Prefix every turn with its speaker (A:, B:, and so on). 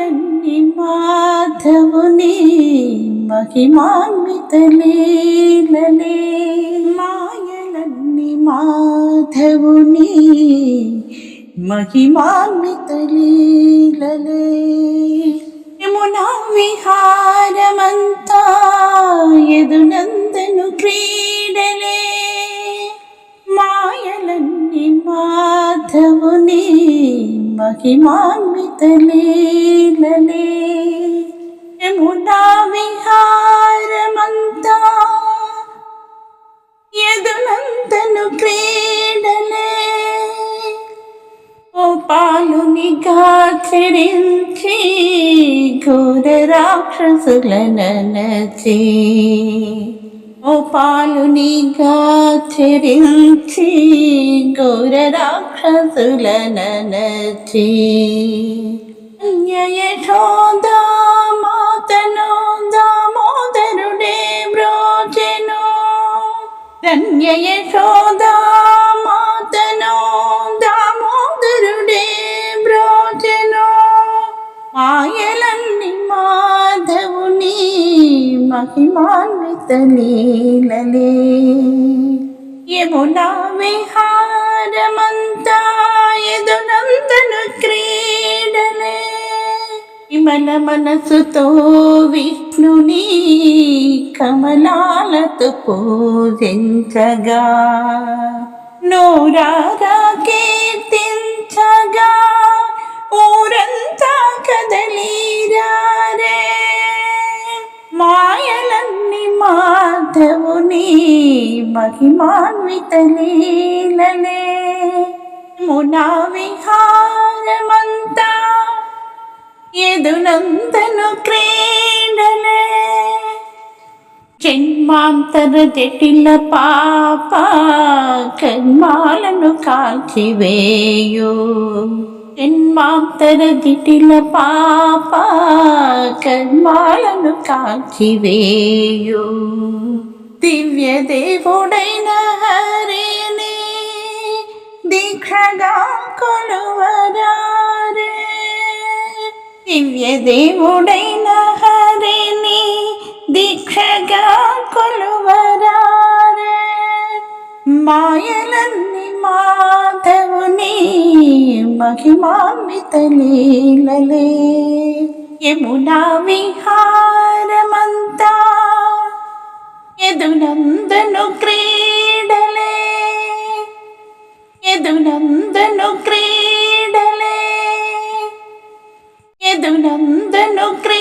A: మాయలన్నీ మాధవుని మహిమాన్విత లీలలే మాయలన్నీ మాధవుని మహిమాన్విత లీలలే మహిమాన్విత లీలలే యమునా విహారమంతా? ఎదునందను క్రీడలే. ఓ పాలుని చెరించి ఘోర రాక్షసులనచి ఓ పాలునిగా చెరించి ఘోర రాక్షసులనచి యశోదా మాతను దామోదరుడే బ్రోచెను ధన్య మాతను దామోదరుడే బ్రోచెను మాయలన్ని మాధవుని మహిమాన్ని మహిమాన్విత లీలలే యమునా విహారమంతా ఎదునందను క్రీడలే విమల మనసుతో విష్ణుని కమలాలతో పూజించగా నూరారా మహిమాన్విత లీలలే మునా విహారమంతా ఎదునందను క్రీడలే జన్మాంతర జటిల పాప కర్మాలను కాల్చివేయు జన్మాంతర జటిల పాప కర్మాలను కాల్చివేయు దివ్య దేవుడైన హరిని దీక్షగా కొలువరారే. దివ్య దేవుడైన హరిని దీక్షగా కొలువరారే. మాయలన్నీ మాధవుని మహిమాన్విత లీలలే. యమునా విహార ఎదునందను క్రీడలే ఎదునందను క్రీడలే ఎదునందను క్రీ